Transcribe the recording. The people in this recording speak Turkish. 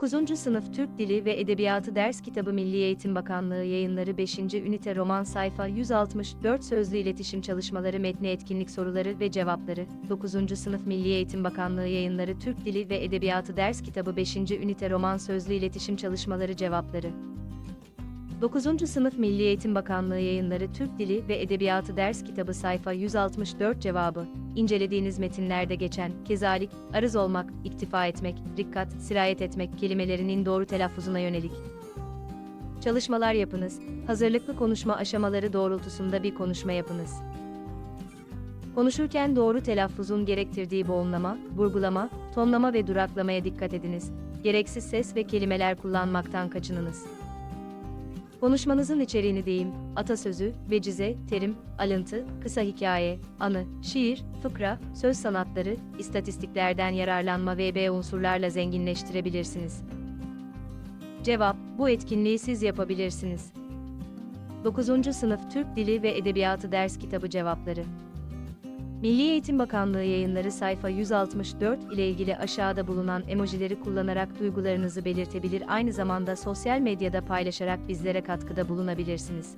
9. Sınıf Türk Dili ve Edebiyatı Ders Kitabı Milli Eğitim Bakanlığı Yayınları 5. Ünite Roman Sayfa 164 Sözlü İletişim Çalışmaları Metni Etkinlik Soruları ve Cevapları 9. Sınıf Milli Eğitim Bakanlığı Yayınları Türk Dili ve Edebiyatı Ders Kitabı 5. Ünite Roman Sözlü İletişim Çalışmaları Cevapları 9. Sınıf Milli Eğitim Bakanlığı Yayınları Türk Dili ve Edebiyatı Ders Kitabı sayfa 164 cevabı, incelediğiniz metinlerde geçen, kezalik, arız olmak, iktifa etmek, dikkat, sirayet etmek kelimelerinin doğru telaffuzuna yönelik. Çalışmalar yapınız, hazırlıklı konuşma aşamaları doğrultusunda bir konuşma yapınız. Konuşurken doğru telaffuzun gerektirdiği boğumlama, vurgulama, tonlama ve duraklamaya dikkat ediniz. Gereksiz ses ve kelimeler kullanmaktan kaçınınız. Konuşmanızın içeriğini deyim, atasözü, vecize, terim, alıntı, kısa hikaye, anı, şiir, fıkra, söz sanatları, istatistiklerden yararlanma ve B unsurlarla zenginleştirebilirsiniz. Cevap, bu etkinliği siz yapabilirsiniz. 9. Sınıf Türk Dili ve Edebiyatı Ders Kitabı Cevapları Milli Eğitim Bakanlığı yayınları sayfa 164 ile ilgili aşağıda bulunan emojileri kullanarak duygularınızı belirtebilir aynı zamanda sosyal medyada paylaşarak bizlere katkıda bulunabilirsiniz.